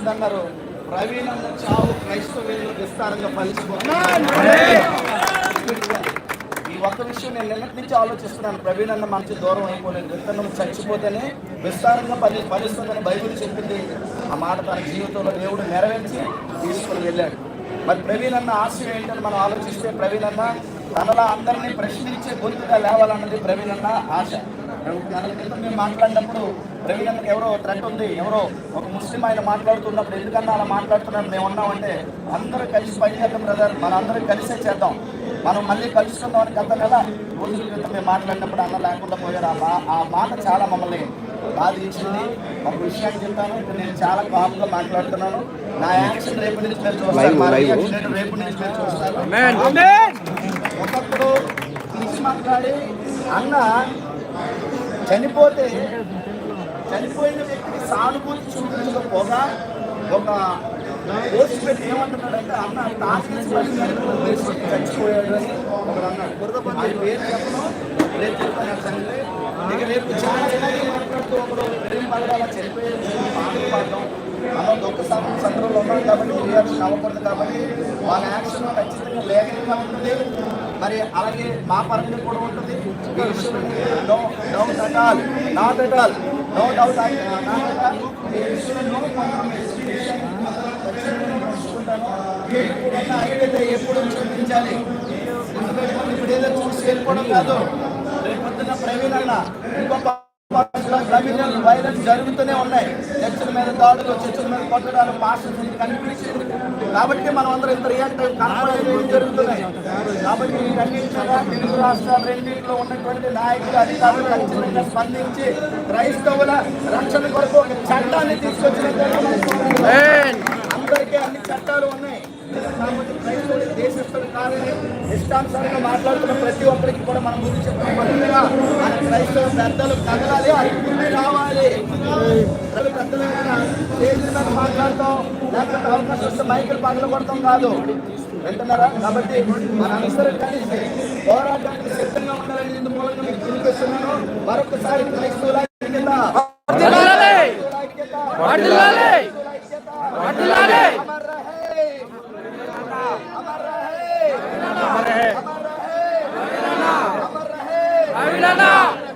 వచ్చింది అన్నారు ప్రవీణ్ చావు క్రైస్తవులు విస్తారంగా ఫలించిపోతుంది. ఈ ఒక్క విషయం నేను నిన్నటి నుంచి ఆలోచిస్తున్నాను. ప్రవీణ్ అన్న మంచి దూరం అయిపోలేదు. విత్తనం చచ్చిపోతేనే విస్తారంగా పని ఫలిస్తుందని బైబిల్ చెప్పింది. ఆ మాట తన జీవితంలో దేవుడు నెరవేర్చి తీసుకుని వెళ్ళాడు. మరి ప్రవీణ్ అన్న ఆశయం ఏంటని మనం ఆలోచిస్తే ప్రవీణ్ అన్న తనలా అందరినీ ప్రశ్నించే గొంతుగా లేవాలన్నది ప్రవీణ్ అన్న ఆశ. మేము మాట్లాడినప్పుడు ప్రవీణ్ అన్నకి ఎవరో థ్రెట్ ఉంది ఎవరో ఒక ముస్లిం ఆయన మాట్లాడుతున్నప్పుడు ఎందుకన్నా అలా మాట్లాడుతున్నారు మేము ఉన్నామంటే అందరూ కలిసి పనిచేద్దాం బ్రదర్ మన అందరం కలిసే చేద్దాం. మనం మళ్ళీ కలుసుకుందాం అని గత నెల రోజుల క్రితం మేము మాట్లాడినప్పుడు అన్న లేకుండా పోయారు. ఆ మా ఆ మాట చాలా మమ్మల్ని బాధించింది. ఒక విషయాన్ని చెప్తాను ఇప్పుడు నేను చాలా కామ్గా మాట్లాడుతున్నాను. నా యాక్షన్ రేపు నుంచి మీరు చూస్తారు మా రేపు నుంచి మీరు చూస్తారు. ఒకప్పుడు పిలిచి మాట్లాడి అన్న చనిపోతే చనిపోయిన వ్యక్తికి సానుభూతి చూపించకపోగా ఒక పోస్ట్ పెట్టి ఏమంటున్నాడంటే అన్న తాకేసి చచ్చిపోయాడు అని ఒకడు అన్నాడు. ఆయన పేరు చెప్పడం రేపు చెప్తాను సంగతి ఇక రేపు చాలా ఇలాగే మాట్లాడుతూ ఒకడు ప్రేమ పడగా చనిపోయేది పాటలు మనం దుఃఖ సందర్భంలో ఉన్నాం కాబట్టి రియాక్షన్ అవ్వకూడదు కాబట్టి వాళ్ళ యాక్షన్ ఖచ్చితంగా లేఖనంగా ఉంటుంది. మరి అలాగే మా పరంగా కూడా ఉంటుంది. No doubt at all not at all no doubt ఎప్పుడు చూపించాలి. ఇప్పుడు ఏదో చూసి వెళ్ళిపోవడం కాదు. రేపొద్దున ప్రవీణ ఇంకొక ఇంకొక క్రిమినల్ వైరస్ జరుగుతూనే ఉన్నాయి. చర్చల మీద దాడులు చర్చల మీద కొట్టడాలు పాస్టర్స్ కనిపించింది కాబట్టి మనం అందరం ఇంత రియాక్ట్ కనపడేది జరుగుతున్నాయి? కాబట్టి వీటన్నిటి తెలుగు రాష్ట్రాలు రెండింటిలో ఉన్నటువంటి నాయకులు అధికారులు ఖచ్చితంగా స్పందించి క్రైస్తవుల రక్షణ కొరకు ఒక చట్టాన్ని తీసుకొచ్చినట్టు చట్టాలు ఉన్నాయి. కాబట్టి క్రైస్తవులు దేశస్తులు కాదని ఇష్టానుసారంగా మాట్లాడుతున్న ప్రతి ఒక్కరికి కూడా మనం చెప్పినట్టుగా మన క్రైస్తవ పెద్దలు కదలాలి అది ముందు రావాలి. పెద్దలు మీద మాట్లాడతాం లేకపోతే అవకాశం వస్తే మైకులు పగల కొడతాం కాదు. వింటున్నారా? కాబట్టి మనందరం కలిసి పోరాటానికి సిద్ధంగా ఉండాలని ఇందు మూలంగా మీకు పిలిపిస్తున్నాను. మరొకసారి క్రైస్తవుల ఐక్యత. క్రైస్తవుల ఐక్యత. 六六